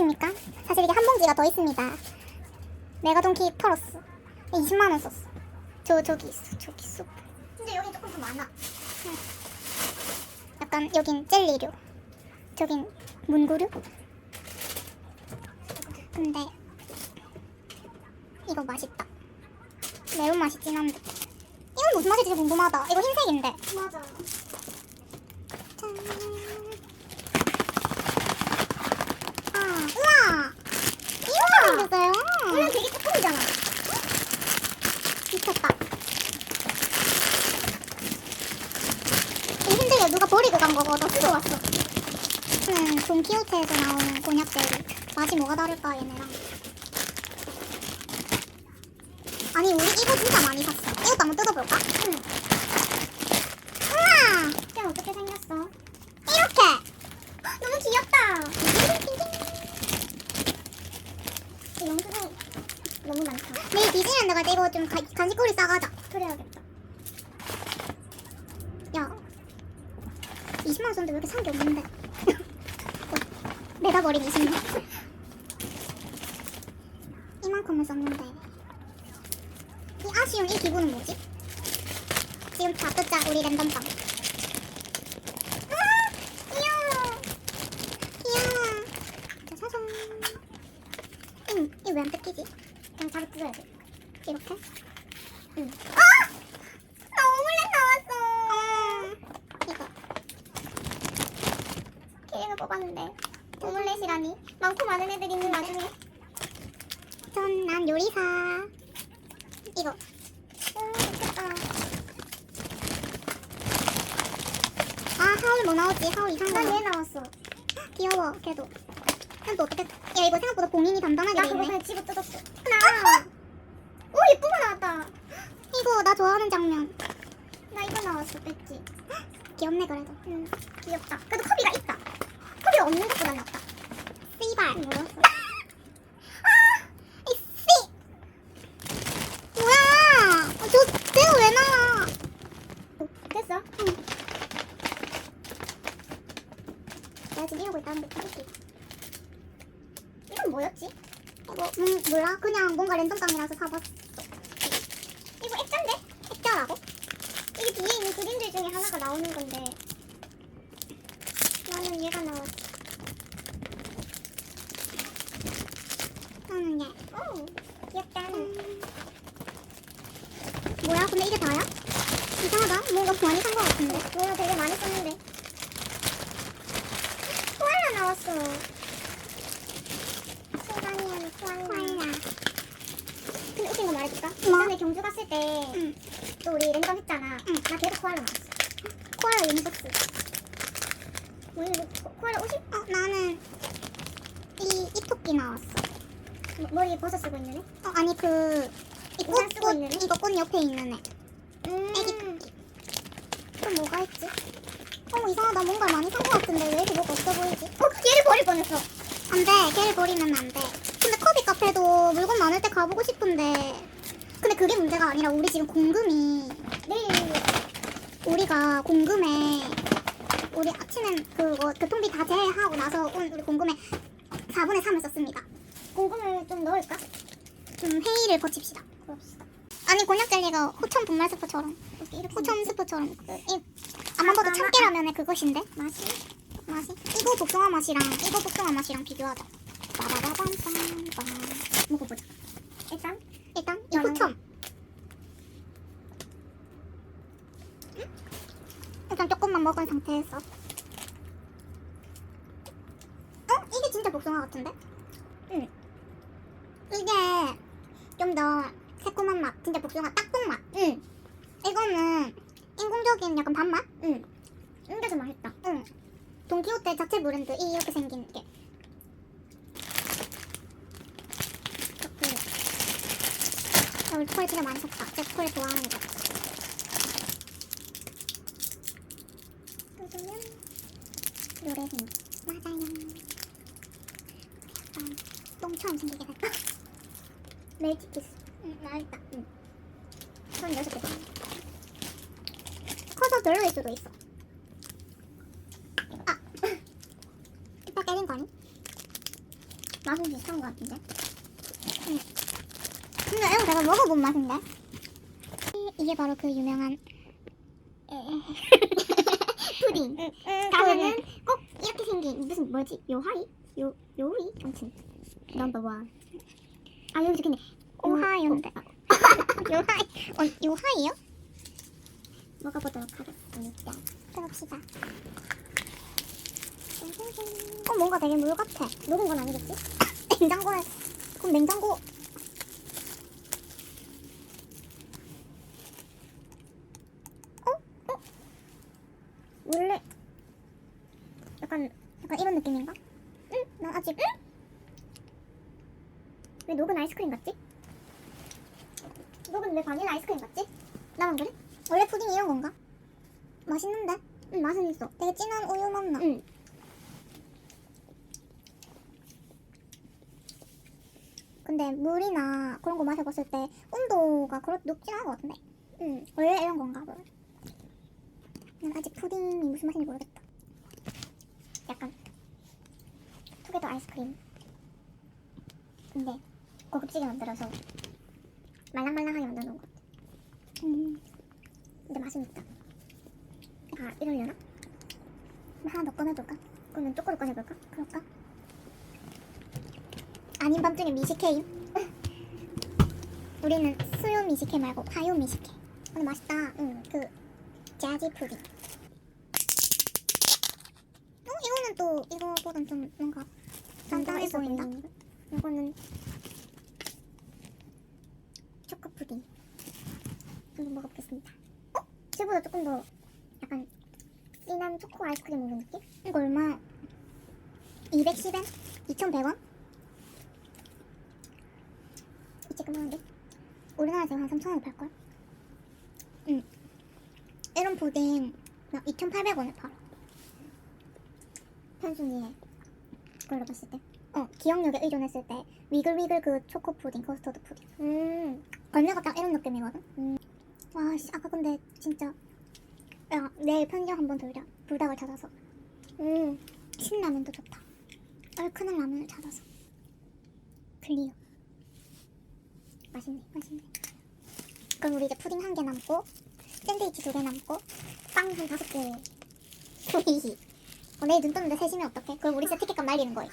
보이십니까? 사실 이게 한 봉지가 더 있습니다. 메가돈키 털었어. 20만 원 썼어. 저 저기 있어. 저기 있어. 근데 여기 조금 더 많아. 응. 약간 여긴 젤리류. 저긴 문구류. 근데 이거 맛있다. 매운 맛이 진한데. 이건 무슨 맛일지 궁금하다. 이거 흰색인데. 맞아. 짠. 아, 우와! 이거 생겼어요. 원래 되게 조금이잖아. 미쳤다. 이 흰색에 누가 거거든. 뜯어 왔어. 는 돈키호테에서 나오는 곤약 젤리. 맛이 뭐가 다를까 얘네랑. 아니 우리 이거 진짜 많이 샀어. 이것도 한번 뜯어볼까? 응. 우와! 이게 어떻게 생겼어? 이렇게! 너무 귀엽다. 이 영수증 너무 많다. 내일 디즈니랜드 갈 때 이거 좀 가- 간식거리 싸가자. 그래야겠다. 야, 20만 원 썼는데 왜 이렇게 산 게 없는데? 내가 버린 20만 원. 이만큼을 썼는데. 이 아쉬운 이 기분은 뭐지? 지금 다 뜯자, 우리 랜덤빵. 아! 귀여워. 귀여워. 자, 사성. 응, 이거 왜안 뜯기지? 그냥 바로 뜯어야 돼. 이렇게? 응. 아! 나 오믈렛 나왔어. 이거. 키링을 뽑았는데 오믈렛이라니 많고 많은 애들 있는 와중에 전 난 요리사. 이거. 음 좋겠다 아 하울 뭐 나오지? 하울 이상한 거. 난얘 나 나왔어 귀여워. 걔도. 또 어떻게? 야 이거 생각보다 봉인이 단단하게 나돼 그거 있네. 집어 뜯었어 하나. 오 예쁜 거 나왔다 이거 나 좋아하는 장면. 나 이거 나왔어 뺐지 귀엽네 그래도. 음 귀엽다 그래도 커비가 없는 것보다 낫다 씨발. 뭐였어? 이 씨. 뭐야? 어, 저 내가 왜 나와? 됐어? 응. 내가 지금 이러고 있다는데 어떡해. 이건 뭐였지? 이거 음, 몰라? 그냥 뭔가 랜덤빵이라서 사봤어. 이거 액자인데? 액자라고? 이게 뒤에 있는 그림들 중에 하나가 나오는 건데 나는 얘가 나왔어 나는 얘. 오 귀엽다 음. 뭐야? 근데 이게 다야? 이상하다. 뭔가 많이 산 거 같은데. 뭐야 되게 많이 썼는데 코알라 나왔어 소라니안 코알라. 근데 웃긴 거 말해줄까? 뭐? 예전에 경주 갔을 때 또 응. 우리 랜덤 했잖아 응. 나 계속 코알라 나왔어 코알라 유니버스. 오늘 코- 코알라 옷이 어, 나는 이, 이 토끼 나왔어. 머- 머리에 버섯 쓰고 있는 애? 어, 아니 그, 이 꽃, 우산 쓰고 꽃, 있는 애? 이거 꽃 옆에 있는 애. 음. 애기 토끼. 또 뭐가 있지? 어, 이상하다. 뭔가 많이 산거 같은데 왜 이렇게 뭐가 없어 보이지? 어 얘를 버릴 뻔했어 안 돼. 걔를 버리면 안 돼. 근데 커비 카페도 물건 많을 때 가보고 싶은데. 근데 그게 문제가 아니라 우리 지금 공금이 내일 우리가 공금에 우리 아침엔 그거 교통비 다 제하고 나서 온 우리 공금에 4분의 3을 썼습니다. 공금을 좀 넣을까? 좀 회의를 거칩시다. 그럽시다 아니 곤약 젤리가 호천 분말 스프처럼 이렇게 호천 스프처럼 이 아만 봐도 참깨라면의 그것인데? 맛이? 맛이? 이거 복숭아 맛이랑 이거 복숭아 맛이랑 비교하자. 빠바바밤빰빰 먹어보자. 일단? 일단 이 나는- 호천 일단 조금만 먹은 상태에서. 어? 이게 진짜 복숭아 같은데? 응. 이게 좀 더 새콤한 맛 진짜 복숭아 딱복 맛. 응. 이거는 인공적인 약간 밥맛? 응. 이게 더 맛있다 응. 돈키호테 자체 브랜드 이 이렇게 생긴 게. 야, 우리 초콜릿 진짜 많이 샀다. 초콜릿 좋아하는 거. 뜯으면 노래생 맞아요. 약간 똥처럼 생기게 됐다 멜티키스. 응 맛있다 응. 한 여섯 개 커서 별로일 수도 있어 아 이빨 깨진 거 아니? 맛은 비슷한 것 같은데. 근데 이거 내가 먹어본 맛인데? 이- 이게 바로 그 유명한 푸딩. 응, 가면은 꼭 이렇게 생긴 무슨 뭐지? 요하이? 요 요리? 아무튼 넘버 원. 아 여기 적혀있네. 오하이온데 요하이 어, 요하이요? 먹어보도록 하겠습니다. 해봅시다 어 뭔가 되게 물 같아 녹은 건 아니겠지? 냉장고에 그럼 냉장고 원래 약간 약간 이런 느낌인가? 응? 나 아직 응? 왜 녹은 아이스크림 같지? 녹은 왜 바닐라 아이스크림 같지? 나만 그래? 원래 푸딩이 이런 건가? 맛있는데? 응 맛은 있어. 되게 진한 우유 맛 나. 응. 근데 물이나 그런 거 마셔봤을 때 온도가 그렇게 높진 않은 것 같은데. 응. 원래 이런 건가? 그럼? 난 아직 푸딩이 무슨 맛인지 모르겠다. 약간 투게더 아이스크림. 근데 고급지게 만들어서 말랑말랑하게 만들어 놓은 것 같아. 음, 있다. 아 이러려나? 하나 더 꺼내볼까? 그러면 쪼꼬를 꺼내볼까? 그럴까? 아닌 밤중에 미식회임. 우리는 수요 미식회 말고 화요 미식회. 근데 맛있다. 응, 그 자지 푸딩. 어, 이거는 또 이거보단 좀 뭔가 단단해 보인다. 이거는 초코 푸딩. 한번 먹어보겠습니다. 어? 쟤보다 조금 더 약간 진한 초코 아이스크림 먹는 느낌? 이거 얼마? 210엔? 2,100원? 이 찌끔한데? 우리나라에서 한 3,000원 팔걸? 응. 이런 푸딩 막 2,800원에 팔아. 편순이의 걸로 봤을 때. 어, 기억력에 의존했을 때 위글위글 그 초코 푸딩, 커스터드 푸딩. 음. 걸레가 딱 이런 느낌이거든. 음. 와, 씨, 아까 근데 진짜 야, 내일 편의점 한번 돌자. 불닭을 찾아서. 음. 신라면도 좋다. 얼큰한 라면을 찾아서. 클리어. 맛있네. 맛있네. 그럼 우리 이제 푸딩 한 개 남고 샌드위치 두 개 남고 빵 한 다섯 개. 히히. 어, 내일 눈 떴는데 셋이면 어떡해? 그럼 우리 진짜 티켓값 날리는 거예요.